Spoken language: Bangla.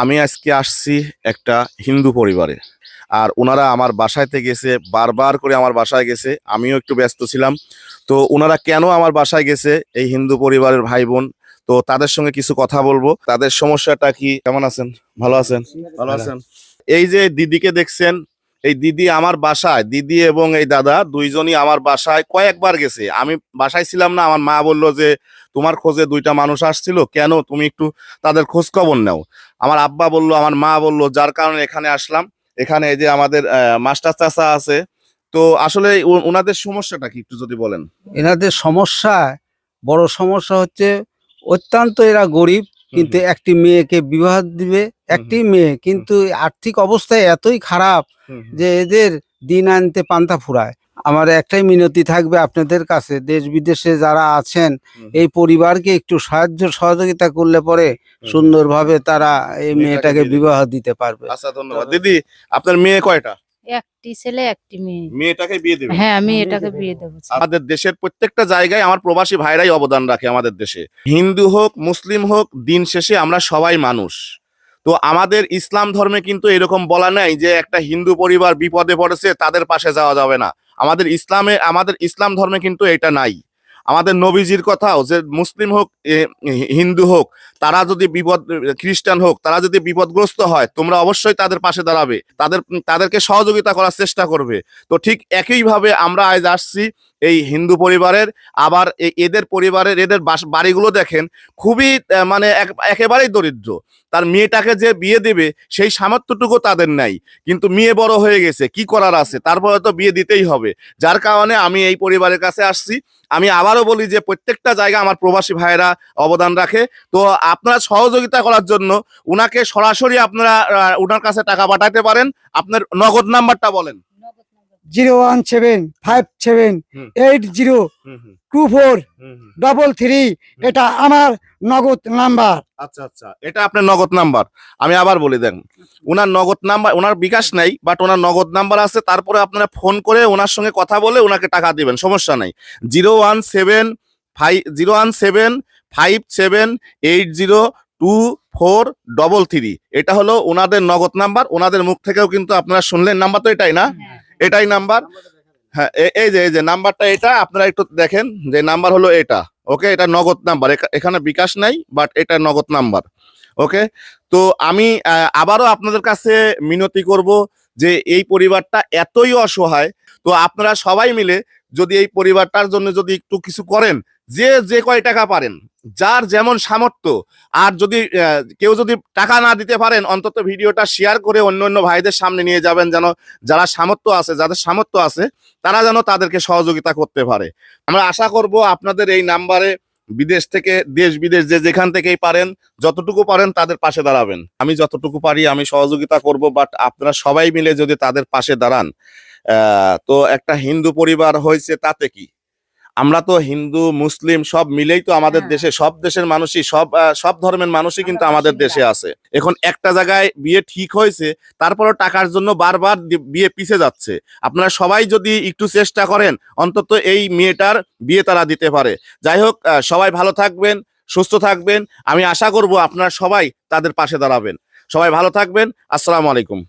আমি আজকে আসছি একটা হিন্দু পরিবারে। আর ওনারা আমার বাসায়তে গেছে বারবার করে আমার বাসায় গেছে আমিও একটু ব্যস্ত ছিলাম। তো ওনারা কেন আমার বাসায় গেছে এই হিন্দু পরিবারের ভাই বোন তো তাদের সঙ্গে কিছু কথা বলব। তাদের সমস্যাটা কি? কেমন আছেন? ভালো আছেন? ভালো আছেন এই যে দিদিকে দেখছেন এই দিদি আমার বাসায়, দিদি এবং এই দাদা দুইজনই আমার বাসায় কয়েকবার গেছে। আমি বাসায় ছিলাম না, আমার মা বলল যে, তোমার খোঁজে দুইটা মানুষ আসছিল, কেন? তুমি একটু তাদের খোঁজ খবর নাও। আমার আব্বা বলল, আমার মা বলল, যার কারণে এখানে আসলাম। এখানে এই যে আমাদের মাস্টার চাচা আছে। তো আসলে ওনাদের সমস্যাটা কি একটু যদি বলেন? এনাদের সমস্যা, বড় সমস্যা হচ্ছে, অত্যন্ত এরা গরিব কিন্তু একটি মেয়েকে বিবাহ দিবে একটি মেয়ে কিন্তু আর্থিক অবস্থায় এতই খারাপ যে এদের দিন আনতে পান্তা ফুরায়। আমার একটাই মিনতি থাকবে আপনাদের কাছে দেশ বিদেশে যারা আছেন এই পরিবারকে একটু সাহায্য সহযোগিতা করলে পরে সুন্দরভাবে তারা এই মেয়েটাকে মেয়েটাকে বিবাহ দিতে পারবে। আচ্ছা ধন্যবাদ। দিদি আপনার মেয়ে কয়টা? একটি ছেলে একটি মেয়ে। মেয়েটাকে বিয়ে দেবে? হ্যাঁ আমি এটাকে বিয়ে দেবো। আমাদের দেশের প্রত্যেকটা জায়গায় আমার প্রবাসী ভাইরাই অবদান রাখে আমাদের দেশে। হিন্দু হোক মুসলিম হোক দিন শেষে আমরা সবাই মানুষ। তো আমাদের ইসলাম ধর্মে কিন্তু এরকম বলা নাই যে একটা হিন্দু পরিবার বিপদে পড়েছে তাদের পাশে যাওয়া যাবে না। আমাদের ইসলামে আমাদের ইসলাম ধর্মে কিন্তু এটা নাই। আমাদের নবীজির কথাও যে মুসলিম হোক হিন্দু হোক, তারা যদি বিপদ, খ্রিস্টান হোক, তারা যদি বিপদগ্রস্ত হয়, তোমরা অবশ্যই তাদের পাশে দাঁড়াবে। তাদের, তাদেরকে সহযোগিতা করার চেষ্টা করবে। তো ঠিক একইভাবে আমরা আজ আসছি এই হিন্দু পরিবারের, আবার এদের পরিবারের, এদের বাড়িগুলো দেখেন, খুবই মানে এক- একেবারেই দরিদ্র। তার মেয়েটাকে যে বিয়ে দেবে, সেই সামর্থ্যটুকু তাদের নাই। কিন্তু মেয়ে বড় হয়ে গেছে, কি করার আছে? তারপরে তো বিয়ে দিতেই হবে। যার কারণে আমি এই পরিবারের কাছে আসছি। আমি আবারও বলি যে প্রত্যেকটা জায়গা আমার প্রবাসী ভাইয়েরা অবদান রাখে। তো আপনারা সহযোগিতা করার জন্য উনাকে সরাসরি আপনারা উনার কাছে টাকা পাঠাতে পারেন। আপনার নগদ নাম্বারটা বলেন। Zero one seven five seven eight zero two four double three এটা আমার নগদ নাম্বার। আচ্ছা আচ্ছা। এটা আপনার নগদ নাম্বার। আমি আবার বলি দেন ওনার নগদ নাম্বার ওনার বিকাশ নাই বাট ওনার নগদ নাম্বার আছে। তারপরে আপনারা ফোন করে ওনার সঙ্গে কথা বলে ওনাকে টাকা দিবেন সমস্যা নাই। Zero one seven five zero one seven five seven eight zero two four double three. এটা হলো ওনাদের নগদ নাম্বার। ওনাদের মুখ থেকেও কিন্তু আপনারা শুনলেন নাম্বার তো এটাই না? এটাই নাম্বার। হ্যাঁ এই যে এই যে নাম্বারটা এটা, আপনারা একটু দেখেন যে নাম্বার হলো এটা, ওকে? এটা নগদ নাম্বার। এখানে বিকাশ নাই, বাট এটা নগদ নাম্বার, ওকে? তো আমি আবারও আপনাদের কাছে মিনতি করব যে এই পরিবারটা এতই অসহায়। তো আপনারা সবাই মিলে যদি এই পরিবারটার জন্য যদি একটু কিছু করেন যে যে কয় টাকা পারেন, যার যেমন সামর্থ্য, আর যদি কেউ যদি টাকা না দিতে পারেন, অন্তত ভিডিওটা শেয়ার করে অন্য অন্য ভাইদের সামনে নিয়ে যাবেন যেন যারা সামর্থ্য আছে, যাদের সামর্থ্য আছে, তারা যেন তাদেরকে সহযোগিতা করতে পারে। আমরা আশা করব আপনাদের এই নাম্বারে বিদেশ থেকে, দেশ বিদেশ যে যেখান থেকেই পারেন, যতটুকু পারেন তাদের পাশে দাঁড়াবেন। আমি যতটুকু পারি আমি সহযোগিতা করব বাট আপনারা সবাই মিলে যদি তাদের পাশে দাঁড়ান তো একটা হিন্দু পরিবার হয়েছে তাতে কি? আমরা তো হিন্দু মুসলিম সব মিলেই তো আমাদের হ্যাঁ। দেশে সব দেশের মানুষই সব সব ধর্মের মানুষই কিন্তু আমাদের দেশে আছে। এখন একটা জায়গায় বিয়ে ঠিক হয়েছে তারপরও টাকার জন্য বারবার বিয়ে পিছে যাচ্ছে। আপনারা সবাই যদি একটু চেষ্টা করেন অন্তত এই মেয়েটার বিয়ে তারা দিতে পারে। যাই হোক সবাই ভালো থাকবেন সুস্থ থাকবেন। আমি আশা করব আপনারা সবাই তাদের পাশে দাঁড়াবেন। সবাই ভালো থাকবেন। আসসালামু আলাইকুম।